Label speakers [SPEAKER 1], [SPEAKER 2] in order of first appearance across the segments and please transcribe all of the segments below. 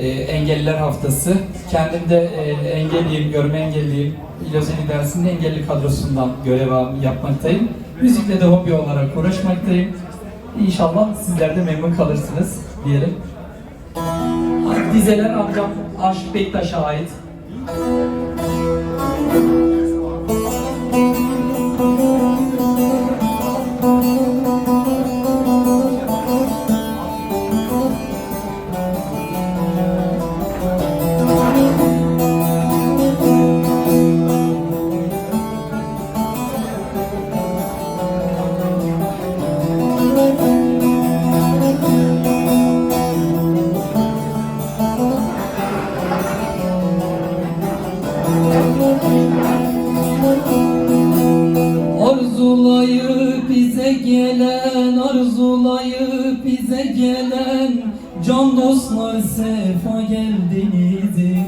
[SPEAKER 1] e, Engelliler Haftası. Kendim de e, engelliyim, görme engelliyim. İlozen İdaresi'nin engelli kadrosundan görev yapmaktayım. Müzikle de hobi olarak uğraşmaktayım. İnşallah sizler de memnun kalırsınız diyelim. Dizeler amcam Aşık Bektaş'a ait. Gelen, arzulayıp bize gelen Can dostlar sefa geldiniz.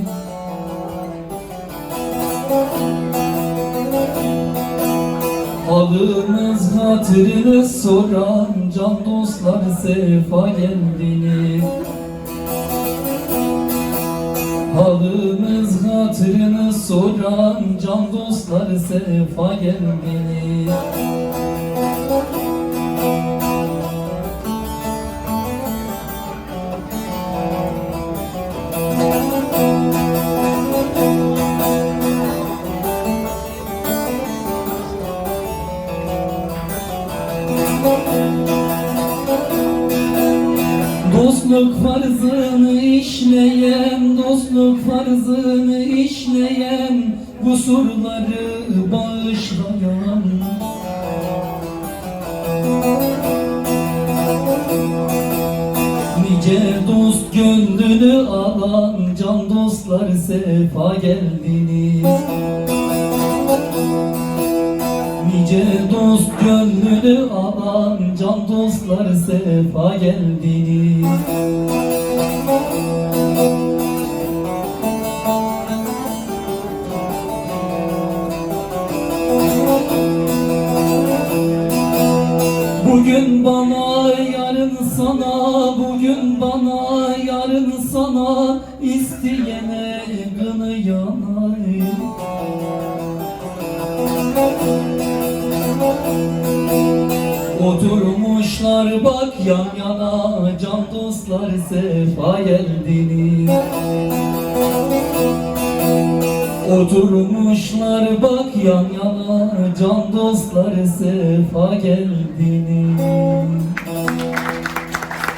[SPEAKER 1] Halınız hatırınız soran Can dostlar sefa geldiniz. Halımız hatırını soran can dostlar sefa geldiniz Dostluk farzını işleyen, dostluk farzını işleyen, kusurları bağışlayan. Nice dost gönlünü alan, can dostlar sefa geldiniz. Nice dost gönlünü alan can dostlar sefa geldiniz Bugün bana yarın sana Bugün bana yarın sana isteyene gını yanar Oturmuşlar bak yan yana Can dostlar sefa geldiniz. Oturmuşlar bak yan yana Can dostlar sefa geldiniz